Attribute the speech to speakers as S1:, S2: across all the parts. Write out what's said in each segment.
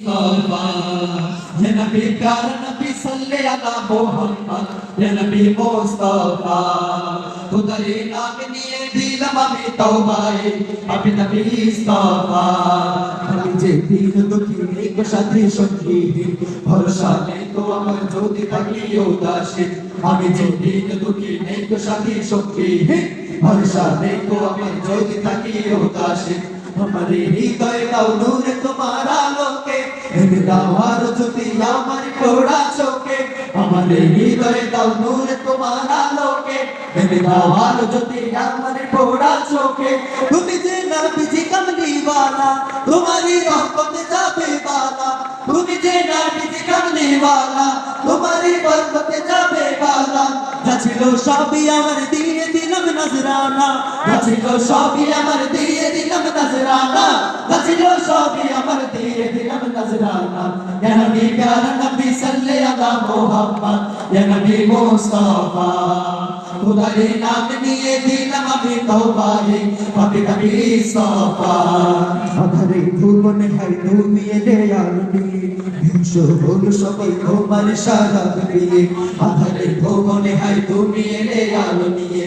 S1: Ya Nabi Kar Nabi Salli Ala Muhammad Ya Nabi Mustafa Kudari Nabi Niye Dilam Ami Tawbai Abi Nabi Mustafa Nabi Jedin Dukhi Ek Shadhi Shakhi Bharsha Neko Amar Jodi Thaki Yodashi Ami Jedin Dukhi Ek Shadhi Shakhi Bharsha Neko Amar Jodi Thaki Yodashi আমার হৃদয় দাও নূরে তোমার আলোকে। এনে দাও আর যদি আমার পোড়া চোখে আমার হৃদয় দাও তোমার আলোকে। এনে দাও আর আমার পোড়া চোখে, তুমি যে না বিজি কামলি তোমারই রহমতে যাবে বালা। তুমি যে না বিজি কামলি তোমারই বরকতে যাবে বালা। যা ছিল সবই আমার দিয়ে দিলাম নজরানা, বাঁচিল সবই আমার, দিয়ে দিলাম নজরানা, বাঁচিল সবই আমার, দিয়ে দিলাম নজরানা। ইয়া নবী প্যারা নবী সাল্লাল্লাহু আলাইহি ওয়া মুহাম্মদ ইয়া নবী মুস্তাফা খুদারে নাম নিয়ে দিলাম আমি তওবায়ে পাপি কবি ইস্তফা আধারে ভুবনে হাই তুমি এলে আলমি বিশ্ব হল সবাই তোমার সারা দিয়ে আধারে ভুবনে হাই তুমি এলে আলো নিয়ে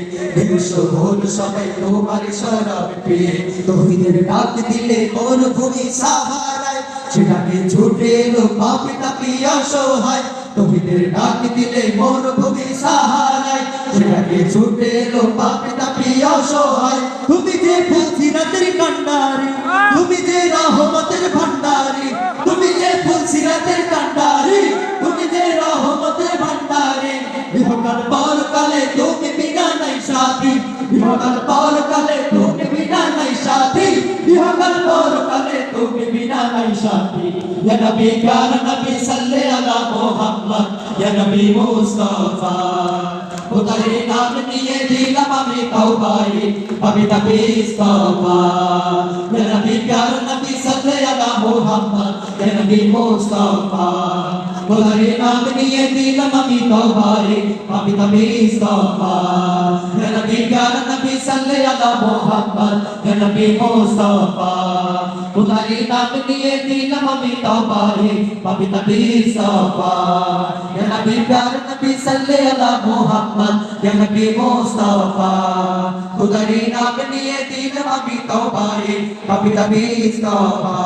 S1: বিশ্ব হল সবাই তোমার সারা দিয়ে তহিদের ডাক দিলে কোন ভূমি সাহারায় সেটাকে ছুটে এলো পাপি তাপি অসহায় তহিদের ডাক দিলে মোর ভূমি সাহারায় সেটাকে ছুটে এলো পাপি তাপি অসহায়। তুমি যে ফুলসিরাতের কান্ডারি তুমি যে রহমতের ভান্ডারি তুমি যে ফুলসিরাতের কান্ডারি তুমি যে রহমতের ভান্ডারি বিহকাল পর কালে তুমি বিনা নাই সাথী। বিহকাল পর কালে তুমি বিনা নাই সাথী। বিহকাল পর কালে তুমি বিনা নাই সাথী। নবী প্যারা নবী আলা মুহাম্মদ, ইয়া নবী মুস্তাফা। খোদারে নাম নিয়ে দিলাম আমি তওবায়ে আমি তবে ইস্তফা। ইয়া নবী প্যারা নবী সাল্লে আলা মুহাম্মদ, ইয়া নবী মুস্তাফা। খোদারে নাম নিয়ে দিলাম আমি তওবায়ে আমি তবে ইস্তফা। ইয়া নবী প্যারা নবী সাল্লে আলা মুহাম্মদ নবী মুস্তাফা খোদারে নাম নিয়ে দিলাম আমি তওবায়ে আমি তবে ইস্তফা ইয়া নবী প্যারা নবী সাল্লে আলা মুহাম্মদ ইয়া নবী মুস্তাফা খুদারি নাম নিয়ে দিলাম আমি তওবায়ে আমি তবে ইস্তফা